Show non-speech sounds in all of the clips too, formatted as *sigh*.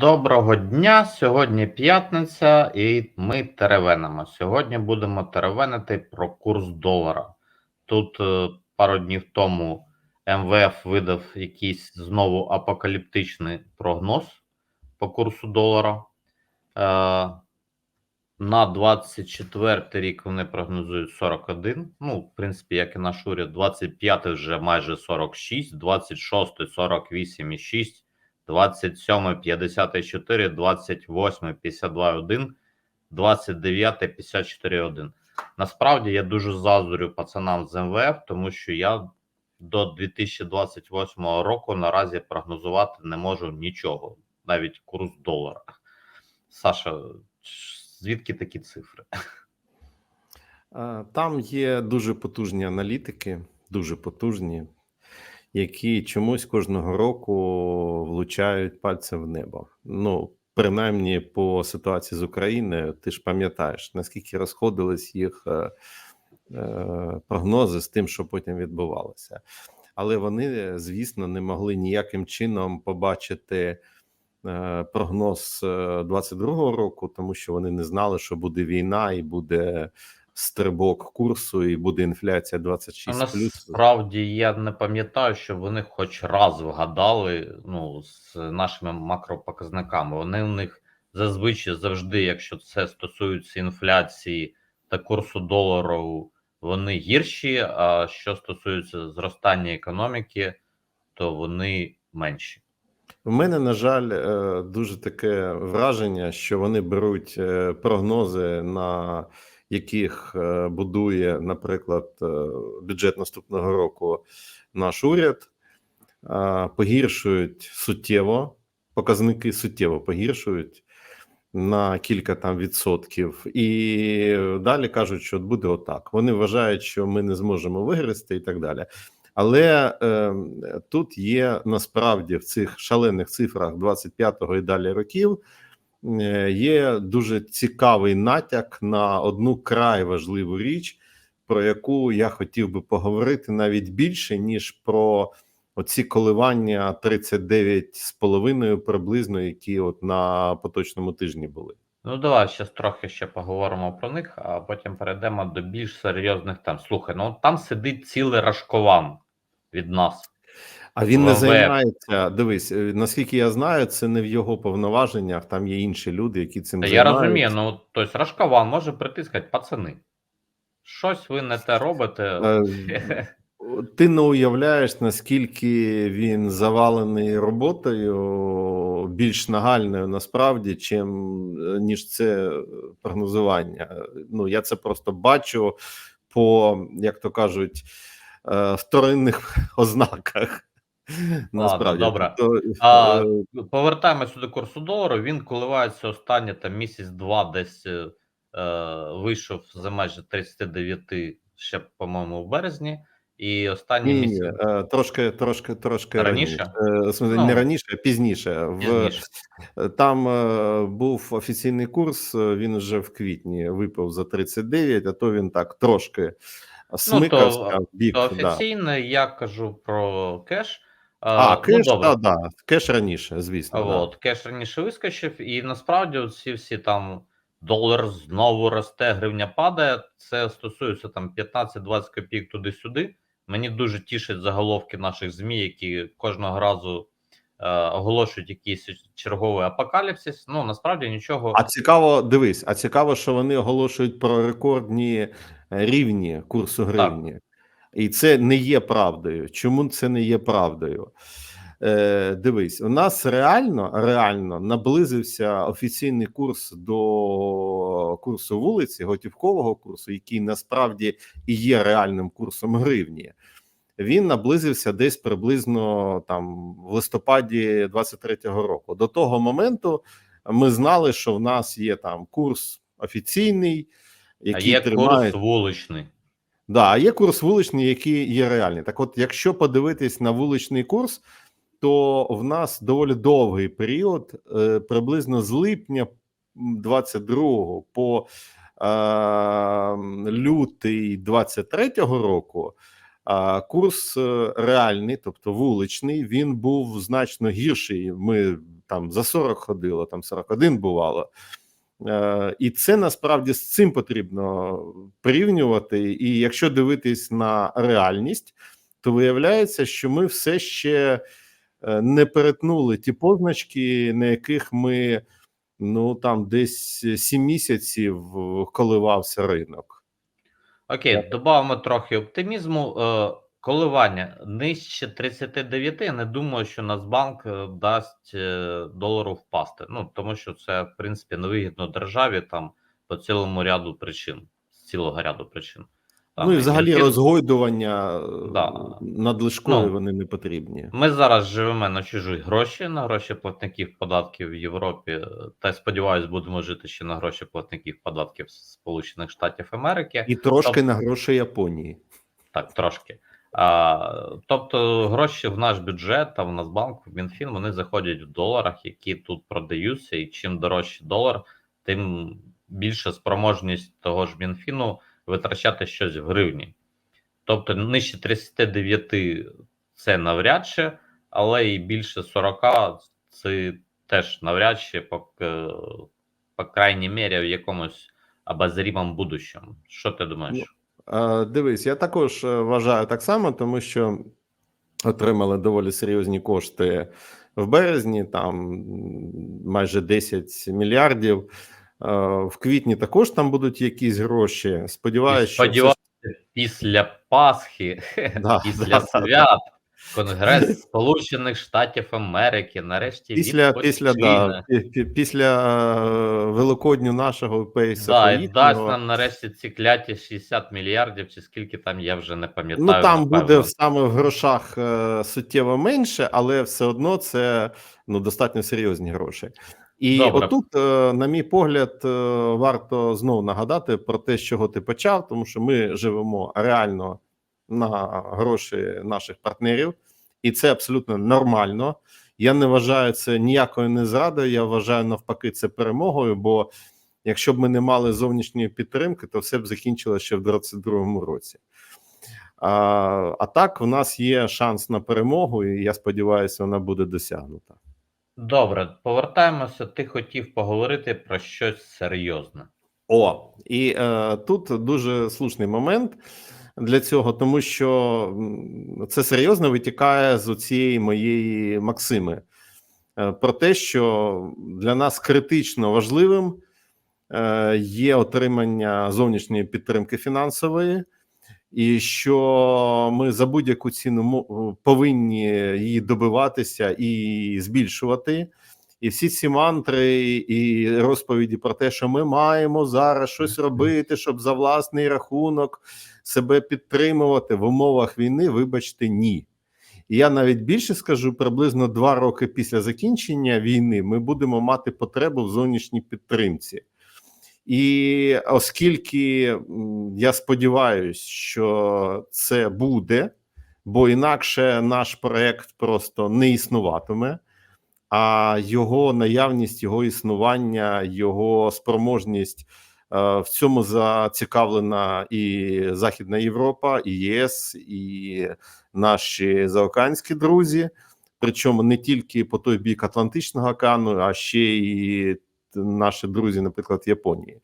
Доброго дня! Сьогодні п'ятниця, і ми теревенимо. Сьогодні будемо теревенити про курс долара. Тут е, пару днів тому МВФ видав якийсь знову апокаліптичний прогноз по курсу долара. Е, на 24 рік вони прогнозують 41. Ну, в принципі, як і наш уряд, 25 вже майже 46, 26 48,6. 27 54, 28 52,1, 29 54,1. Насправді я дуже заздрю пацанам з МВФ, тому що я до 2028 року наразі прогнозувати не можу нічого, навіть курс долара. Саша, звідки такі цифри? Там є дуже потужні аналітики, дуже потужні, які чомусь кожного року влучають пальцем в небо. Ну, принаймні, по ситуації з Україною, ти ж пам'ятаєш, наскільки розходились їх е, е, прогнози з тим, що потім відбувалося. Але вони, звісно, не могли ніяким чином побачити е, прогноз 22-го року, тому що вони не знали, що буде війна і буде стрибок курсу, і буде інфляція 26 Насправді я не пам'ятаю, що вони хоч раз вгадали ну, з нашими макропоказниками. Вони у них зазвичай завжди, якщо це стосується інфляції та курсу долару, вони гірші. А що стосується зростання економіки, то вони менші. У мене, на жаль, е, дуже таке враження, що вони беруть е, прогнози на яких е, будує, наприклад, е, бюджет наступного року наш уряд, погіршують суттєво, показники суттєво погіршують на кілька там відсотків, і далі кажуть, що буде отак. Вони вважають, що ми не зможемо вигрести і так далі. Але е, тут є насправді в цих шалених цифрах 25-го і далі років є дуже цікавий натяк на одну край важливу річ, про яку я хотів би поговорити навіть більше, ніж про оці коливання 39,5 приблизно, які от на поточному тижні були. Ну, давай ще трохи ще поговоримо про них, а потім перейдемо до більш серйозних тем. Слухай, ну там сидить цілий рашкован від нас. А він не займається. Дивись, е, наскільки я знаю, це не в його повноваженнях. Там є інші люди, які цим Та я займаються. розумію, ну тобто Рашкован може сказати, пацани, щось ви не те робите. Е, ти не уявляєш, наскільки він завалений роботою більш нагальною насправді, чим е, ніж це прогнозування. Ну я це просто бачу по як то кажуть вторинних *laughs* ознаках. *laughs* Насправді добре. То, а, е... Повертаємося до курсу долару. Він коливається останні там місяць-два, десь е, вийшов за майже 39 ще, по-моєму, в березні. І останні Ні, місяць е, трошки, трошки, трошки раніше. раніше. Е, ну, не раніше, а пізніше. пізніше. В там е, був офіційний курс. Він вже в квітні випав за 39, а то він так трошки смикався. Ну, то, бік, то офіційно да. я кажу про кеш. А, ну, кеш, ну, да, да, кеш раніше, звісно. От, да. Кеш раніше вискочив, і насправді ці всі там долар знову росте, гривня падає. Це стосується там 15-20 копійок туди-сюди. Мені дуже тішать заголовки наших ЗМІ, які кожного разу е, оголошують якийсь черговий апокаліпсис. Ну насправді нічого. А цікаво, дивись, а цікаво, що вони оголошують про рекордні рівні курсу гривні. Так. І це не є правдою. Чому це не є правдою? Е, Дивись, у нас реально реально наблизився офіційний курс до курсу вулиці, готівкового курсу, який насправді і є реальним курсом гривні. Він наблизився десь приблизно там в листопаді 23-го року. До того моменту ми знали, що в нас є там курс офіційний, який а є тримає... курс вуличний. Да, а є курс вуличний, який є реальний. Так, от, якщо подивитись на вуличний курс, то в нас доволі довгий період, е, приблизно з липня 22 по е, лютий 23 року. Курс е, реальний, тобто вуличний, він був значно гірший. Ми там за 40 ходило, там 41 бувало. Е, І це насправді з цим потрібно порівнювати. І якщо дивитись на реальність, то виявляється, що ми все ще е, не перетнули ті позначки, на яких ми ну там десь 7 місяців коливався ринок. Окей, додамо трохи оптимізму. Коливання нижче 39, не думаю, що Нацбанк е, дасть е, долару впасти. Ну тому що це в принципі невигідно державі там по цілому ряду причин, з цілого ряду причин. Там, Ну і взагалі Мінфін- розгойдування е, Да. надлишкові Ну, вони не потрібні. Ми зараз живемо на чужі гроші, на гроші платників податків в Європі, та сподіваюсь, будемо жити ще на гроші платників податків Сполучених Штатів Америки. І трошки Тобто- на гроші Японії. Так, трошки. А, тобто гроші в наш бюджет та в Нацбанк, в Мінфін, вони заходять в доларах, які тут продаються, і чим дорожче долар, тим більша спроможність того ж Мінфіну витрачати щось в гривні. Тобто нижче 39 це навряд чи, але і більше 40 це теж навряд чи, по, е, по крайній мірі, в якомусь обозрімому будущому. Що ти думаєш? Е, Дивись, я також е, вважаю так само, тому що отримали доволі серйозні кошти в березні, там майже 10 мільярдів. Е, В квітні також там будуть якісь гроші. Сподіваюся, що Сподіваюся, після Пасхи, Да, після да, свят, Конгрес Сполучених Штатів Америки нарешті після, після, да, після е, Великодню нашого пейса Да, і дасть нам нарешті ці кляті 60 мільярдів, чи скільки там я вже не пам'ятаю. Ну там буде напевно. в саме в грошах е, суттєво менше, але все одно це ну достатньо серйозні гроші. І Добре. отут, е, на мій погляд, варто знову нагадати про те, з чого ти почав, тому що ми живемо реально на гроші наших партнерів, і це абсолютно нормально. Я не вважаю це ніякою не зрадою. Я вважаю навпаки це перемогою. Бо якщо б ми не мали зовнішньої підтримки, то все б закінчилося ще в 2022 році. А, а так, в нас є шанс на перемогу, і я сподіваюся, вона буде досягнута. Добре, повертаємося. Ти хотів поговорити про щось серйозне. О, і е, тут дуже слушний момент для цього, тому що це серйозно витікає з цієї моєї Максими е, про те, що для нас критично важливим е, є отримання зовнішньої підтримки фінансової, і що ми за будь-яку ціну повинні її добиватися і збільшувати. І всі ці мантри і розповіді про те, що ми маємо зараз щось робити, щоб за власний рахунок себе підтримувати в умовах війни. Вибачте, ні. І я навіть більше скажу: приблизно два роки після закінчення війни ми будемо мати потребу в зовнішній підтримці. І оскільки я сподіваюся, що це буде, бо інакше наш проект просто не існуватиме а його наявність, його існування, його спроможність е, в цьому зацікавлена і Західна Європа, і ЄС, і наші заокеанські друзі. Причому не тільки по той бік Атлантичного океану, а ще і наші друзі, наприклад, Японії.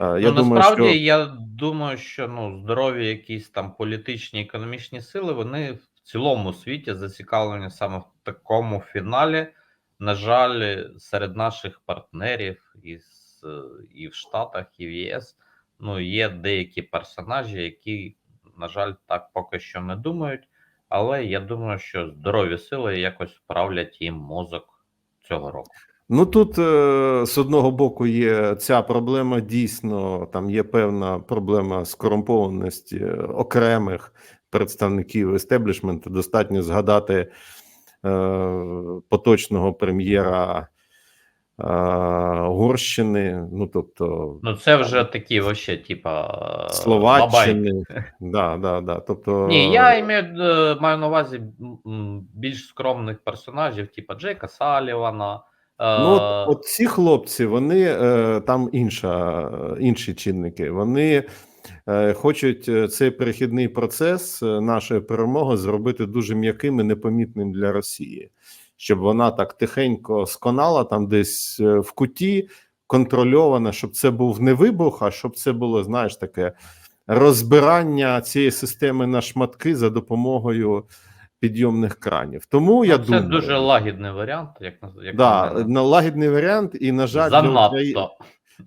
Е, Я ну, думаю, насправді, що я думаю, що ну, здорові якісь там політичні економічні сили, вони в цілому світі зацікавлені саме в такому фіналі. На жаль, серед наших партнерів із, е, і в Штатах, і в ЄС ну, є деякі персонажі, які, на жаль, так поки що не думають. Але я думаю, що здорові сили якось вправлять їм мозок цього року. Ну тут е, з одного боку є ця проблема. Дійсно, там є певна проблема скорумпованості окремих представників естеблішменту. Достатньо згадати е, поточного прем'єра е, Угорщини, ну тобто Ну, це вже такі вообще, типа, е. Словаччини. Да, да, да. Тобто, Ні, я е, маю на увазі більш скромних персонажів, типа Джейка Салівана. е, Ну, от, от ці хлопці, вони е, там інша, інші чинники. Вони е, хочуть е, цей перехідний процес е, нашої перемоги зробити дуже м'яким і непомітним для Росії, щоб вона так тихенько сконала там десь е, в куті, контрольована, щоб це був не вибух, а щоб це було, знаєш, таке розбирання цієї системи на шматки за допомогою підйомних кранів. Тому я Ну, це думаю, дуже лагідний варіант, як на як да, на лагідний варіант, і на жаль, для занадто.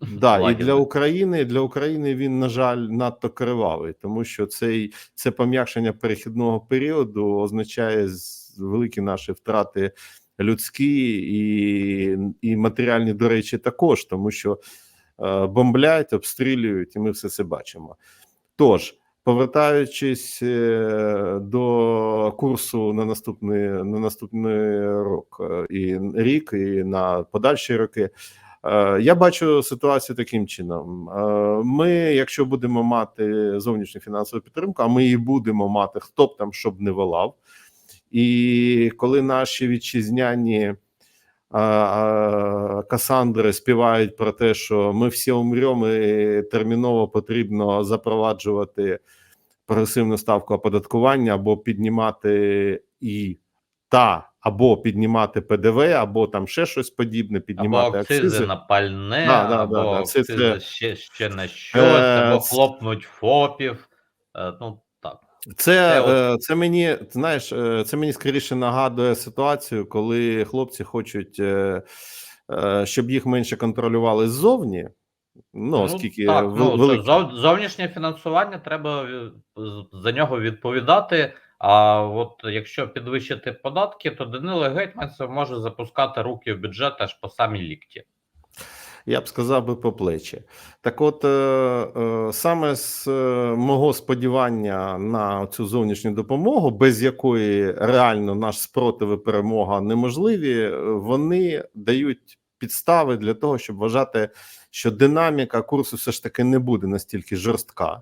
Да, і для України, для України він, на жаль, надто кривавий, тому що цей це пом'якшення перехідного періоду означає великі наші втрати людські і, і матеріальні, до речі, також, тому що е, бомблять, обстрілюють, і ми все це бачимо. Тож, повертаючись е, до курсу на наступний на наступний рок е, і рік, і на подальші роки. Е, Я бачу ситуацію таким чином: Е, ми, якщо будемо мати зовнішню фінансову підтримку, а ми її будемо мати, хто б там щоб не волав, і коли наші вітчизняні а, Касандри співають про те, що ми всі умремо, і терміново потрібно запроваджувати прогресивну ставку оподаткування або піднімати і та, або піднімати ПДВ, або там ще щось подібне, Або піднімати акцизи, акцизи. на пальне, Да, да, да, або да. Це- акцизи це- ще, ще на щось, Е, або хлопнуть ФОПів. Е, Ну так. Це, Це е, це мені знаєш, це мені скоріше нагадує ситуацію, коли хлопці хочуть, щоб їх менше контролювали ззовні. Ну, оскільки так, вел- ну, великі- зов- зовнішнє фінансування треба за нього відповідати. А от якщо підвищити податки, то Данило Гетьманцев може запускати руки в бюджет аж по самі лікті. я б сказав би по плечі. Так, от е, е, саме з е, мого сподівання на цю зовнішню допомогу, без якої реально наш спротив і перемога неможливі, вони дають підстави для того, щоб вважати, що динаміка курсу все ж таки не буде настільки жорстка.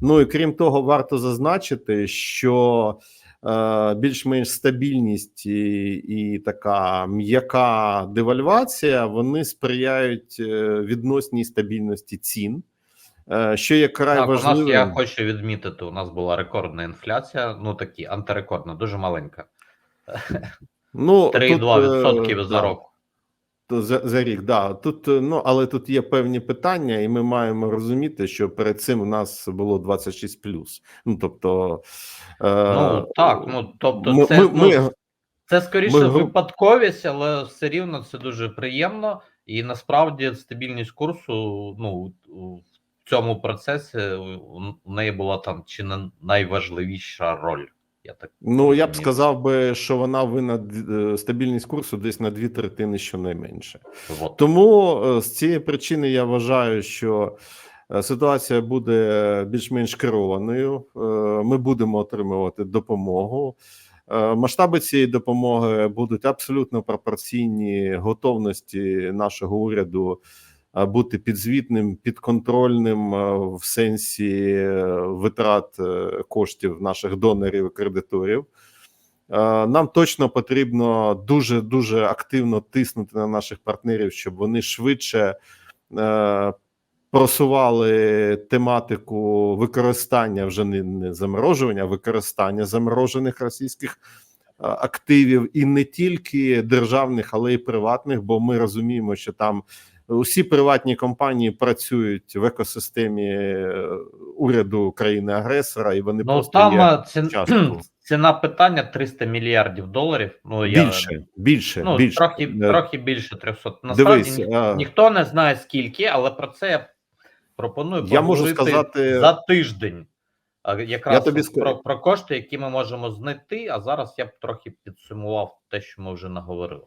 Ну і крім того, варто зазначити, що е, більш-менш стабільність і, і така м'яка девальвація вони сприяють е, відносній стабільності цін, е, що є край Так, у нас я хочу відмітити, у нас була рекордна інфляція, ну такі антирекордна, дуже маленька. Ну, 3,2% е, за да, рок. То За, за рік, да. Тут, е, ну, але тут є певні питання, і ми маємо розуміти, що перед цим у нас було 26 Ну, тобто, е, Ну так, ну тобто, ми, це, ми, ну, ми, це скоріше ми випадковість, але все рівно це дуже приємно. І насправді стабільність курсу ну, в цьому процесі у неї була там чи не найважливіша роль. Я так Ну, я б сказав би, що вона винна е, стабільність курсу десь на дві третини щонайменше. От. Тому е, з цієї причини я вважаю, що е, ситуація буде більш-менш керованою. Ми будемо отримувати допомогу. Масштаби цієї допомоги будуть абсолютно пропорційні готовності нашого уряду бути підзвітним, підконтрольним в сенсі е, витрат е, коштів наших донорів і кредиторів. Нам точно потрібно дуже дуже активно тиснути на наших партнерів, щоб вони швидше е, просували тематику використання вже не, заморожування, а використання заморожених російських активів, і не тільки державних, але й приватних. Бо ми розуміємо, що там усі приватні компанії працюють в екосистемі е, уряду країни-агресора, і вони Ну просто там є е, *clears throat* ціна питання 300 мільярдів доларів. Ну я більше, більше, ну більше. трохи, Е, трохи більше 300. Насправді Дивись, ні- а, ніхто не знає скільки, але про це я пропоную Я можу сказати- за тиждень. А Якраз Я тобі про, про кошти, які ми можемо знайти. А зараз я б трохи підсумував те, що ми вже наговорили.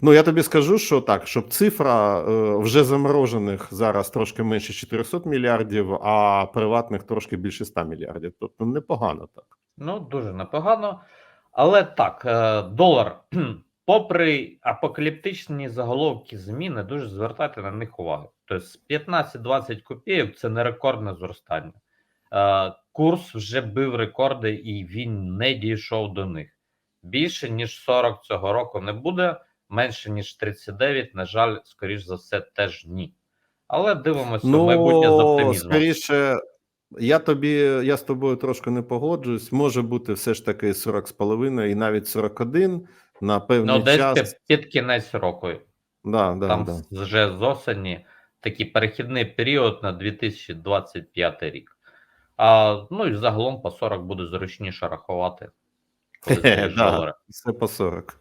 Ну я тобі скажу, що так, щоб цифра е, вже заморожених зараз трошки менше 400 мільярдів, а приватних трошки більше 100 мільярдів. Тобто непогано так. Ну, дуже непогано. Але так, е, долар, *clears throat* попри апокаліптичні заголовки ЗМІ, не дуже звертайте на них увагу. Тобто 15-20 копійок це не рекордне зростання. Е, Курс вже бив рекорди і він не дійшов до них. Більше ніж 40 цього року не буде, менше ніж 39, на жаль, скоріш за все, теж ні. Але дивимося в майбутнє з оптимізмом. Ну, скоріше, я тобі, я з тобою трошки не погоджуюсь. Може бути все ж таки 40 з половиною і навіть 41. на певний Ну, десь час. під, під кінець року. Да, да, Там да. вже з осені такий перехідний період на 2025 рік. А, ну і загалом по 40 буде зручніше рахувати. коли *laughs* Да. Все по 40.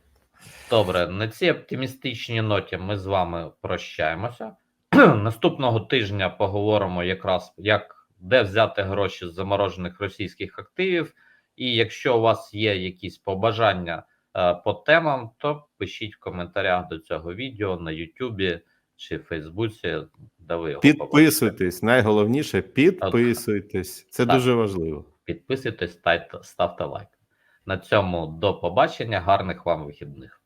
Добре, на цій оптимістичній ноті ми з вами прощаємося. *clears throat* Наступного тижня поговоримо якраз як де взяти гроші з заморожених російських активів. І якщо у вас є якісь побажання е, по темам, то пишіть в коментарях до цього відео на Ютубі чи Фейсбуці, де ви його побачите. Підписуйтесь. Найголовніше підписуйтесь. Це Так. дуже важливо. Підписуйтесь, ставте, ставте лайк. На цьому до побачення, гарних вам вихідних.